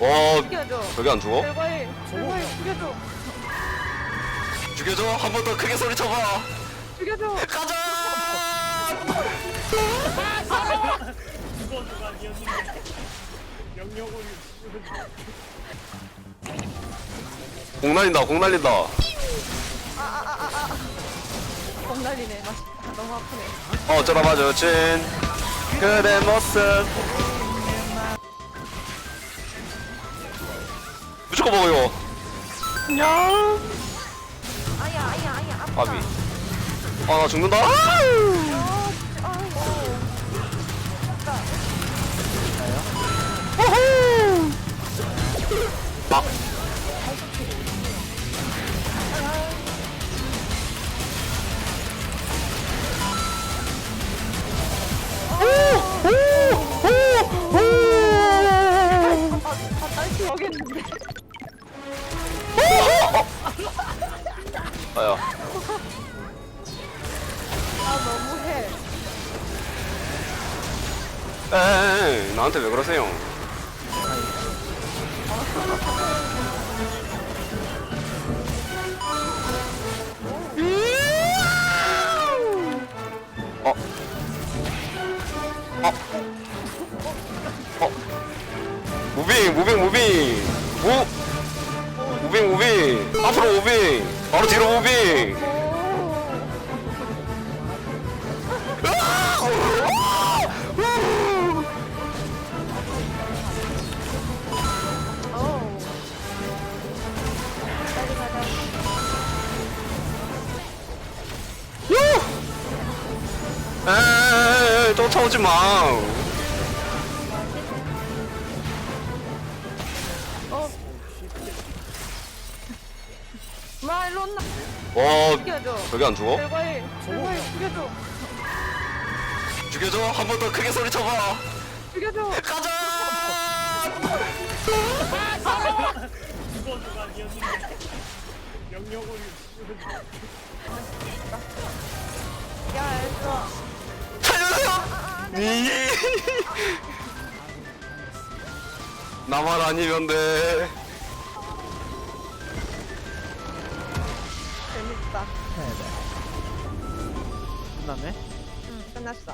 와 죽여줘. 저기 안 죽어? 제발 죽여줘. 죽여줘 한 번 더 크게 소리 쳐봐 죽여줘. 가자 영역을 공 날린다 공 날린다 공 날리네. 맛있다. 너무 아프네. 어쩌다 마주친 그대 모습 무조건 먹어 이거. 냥 아야, 아야, 아야. 아비. 아나 죽는다. 어, 아이 딸기 먹겠는데. 아야 아, 너무해. 에이 나한테 왜 그러세요 어. 어. 어. 무빙, 무빙, 무빙. 무. 무빙, 무빙. 앞으로 무빙. 바로 뒤로 무빙. 에이, 쫓아오지 마. 마, 일로 온나. 와, 죽여줘. 저기 안 죽어? 제발, 제발 죽여줘. 죽여줘. 한 번 더 크게 소리 쳐봐. 죽여줘. 가자. 그거가 아니었는데 영역을 야, 일로 살려주세요. 니. 나만 아니면 돼. 재밌다. 끝났네? 응, 끝났어.